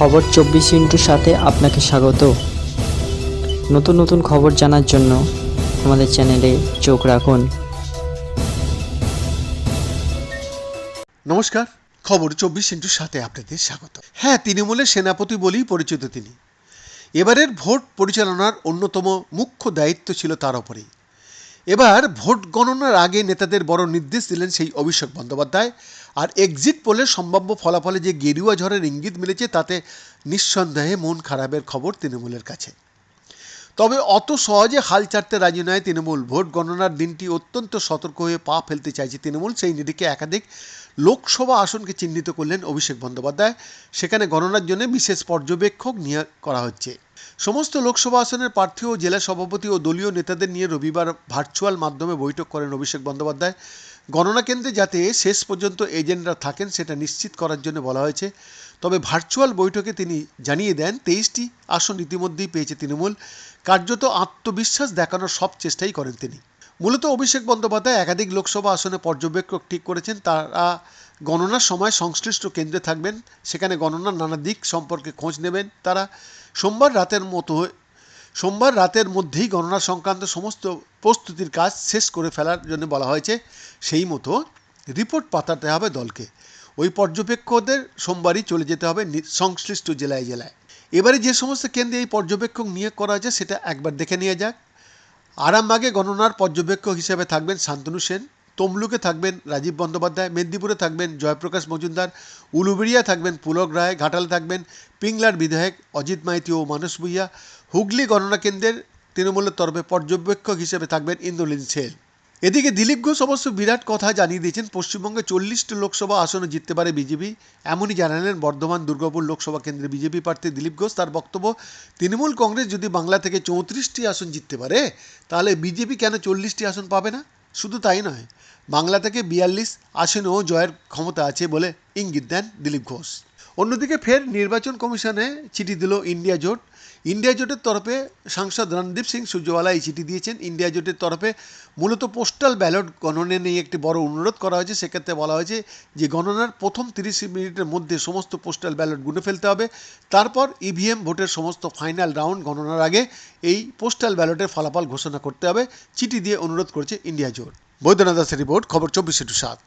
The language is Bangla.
খবর চব্বিশ ইন্টুর সাথে আপনাকে স্বাগত। নতুন নতুন খবর জানার জন্য আমাদের চ্যানেলে চোখ রাখুন। নমস্কার, খবর চব্বিশ ইন্টুর সাথে আপনাদের স্বাগত। হ্যাঁ তৃণমূলের সেনাপতি বলেই পরিচিত তিনি। এবারের ভোট পরিচালনার অন্যতম মুখ্য দায়িত্ব ছিল তার ওপরেই। এবার ভোট গণনার আগে নেতাদের বড় নির্দেশ দিলেন সেই অভিষেক বন্দ্যোপাধ্যায়। আর এক্সিট পোলে সম্ভাব্য ফলাফলে যে গেরুয়া ঝড়ের ইঙ্গিত মিলেছে তাতে নিঃসন্দেহে মন খারাপের খবর তৃণমূলের কাছে। তবে অত সহজে হাল ছাড়তে রাজি নয় তৃণমূল। ভোট গণনার দিনটি অত্যন্ত সতর্ক হয়ে পা ফেলতে চাইছে তৃণমূল। সেই নিরিখে একাধিক লোকসভা আসনকে চিহ্নিত করলেন অভিষেক বন্দ্যোপাধ্যায়। সেখানে গণনার জন্য বিশেষ পর্যবেক্ষক নিয়োগ করা হচ্ছে। সমস্ত লোকসভা আসনের প্রার্থী ও জেলা সভাপতি ও দলীয় নেতাদের নিয়ে রবিবার ভার্চুয়াল মাধ্যমে বৈঠক করেন অভিষেক বন্দ্যোপাধ্যায়। গণনা কেন্দ্রে যাতে শেষ পর্যন্ত এজেন্টরা থাকেন সেটা নিশ্চিত করার জন্য বলা হয়েছে। তবে ভার্চুয়াল বৈঠকে তিনি জানিয়ে দেন, তেইশটি আসন ইতিমধ্যেই পেয়েছে তৃণমূল। কার্যত আত্মবিশ্বাস দেখানোর সব চেষ্টাই করেন তিনি। মূলত অভিষেক বন্দ্যোপাধ্যায় একাধিক লোকসভা আসনে পর্যবেক্ষক ঠিক করেছেন, তারা গণনার সময় সংশ্লিষ্ট কেন্দ্রে থাকবেন, সেখানে গণনার নানা দিক সম্পর্কে খোঁজ নেবেন। তারা সোমবার রাতের মতো সোমবার রাতের মধ্যেই গণনা সংক্রান্ত সমস্ত প্রস্তুতির কাজ শেষ করে ফেলার জন্য বলা হয়েছে, সেই মতো রিপোর্ট পাঠাতে হবে দলকে। ওই পর্যবেক্ষকদের সোমবারই চলে যেতে হবে সংশ্লিষ্ট জেলায় জেলায়। এবারে যে সমস্ত কেন্দ্রে এই পর্যবেক্ষক নিয়োগ করা হয়েছে, সেটা একবার দেখে নিয়ে যাক। আরামবাগে গণনার পর্যবেক্ষক হিসেবে থাকবেন শান্তনু সেন, তমলুকে থাকবেন রাজীব বন্দ্যোপাধ্যায়, মেদিনীপুরে থাকবেন জয়প্রকাশ মজুমদার উলুবেড়িয়া থাকবেন পুলক রায়, ঘাটালে থাকবেন পিংলার বিধায়ক অজিত মাইতি ও মানস ভুইয়া হুগলি গণনা কেন্দ্রের তৃণমূলের তরফে পর্যবেক্ষক হিসেবে থাকবেন ইন্দ্রলীন সেন। এদিকে দিলীপ ঘোষ অবশ্য বিরাট কথা জানিয়ে দিয়েছেন, পশ্চিমবঙ্গে চল্লিশটি লোকসভা আসনে জিততে পারে বিজেপি। এমনই জানালেন বর্ধমান দুর্গাপুর লোকসভা কেন্দ্রে বিজেপি প্রার্থী দিলীপ ঘোষ। তার বক্তব্য, তৃণমূল কংগ্রেস যদি বাংলা থেকে চৌত্রিশটি আসন জিততে পারে, তাহলে বিজেপি কেন চল্লিশটি আসন পাবে না? শুধু তাই নয়, বাংলা থেকে বিয়াল্লিশ আসনেও জয়ের ক্ষমতা আছে বলে ইঙ্গিত দেন দিলীপ ঘোষ। অন্যদিকে ফের নির্বাচন কমিশনে চিঠি দিল ইন্ডিয়া জোট। ইন্ডিয়া জোটের তরফে সাংসদ রণদীপ সিং সুরজওয়ালা এই চিঠি দিয়েছেন। ইন্ডিয়া জোটের তরফে মূলত পোস্টাল ব্যালট গণনা নিয়ে একটি বড় অনুরোধ করা হয়েছে। সেক্ষেত্রে বলা হয়েছে যে গণনার প্রথম তিরিশ মিনিটের মধ্যে সমস্ত পোস্টাল ব্যালট গুনে ফেলতে হবে। তারপর ইভিএম ভোটের সমস্ত ফাইনাল রাউন্ড গণনার আগে এই পোস্টাল ব্যালটের ফলাফল ঘোষণা করতে হবে। চিঠি দিয়ে অনুরোধ করেছে ইন্ডিয়া জোট। বৈদ্যনাথ দাসের রিপোর্ট, খবর চব্বিশে টু সাত।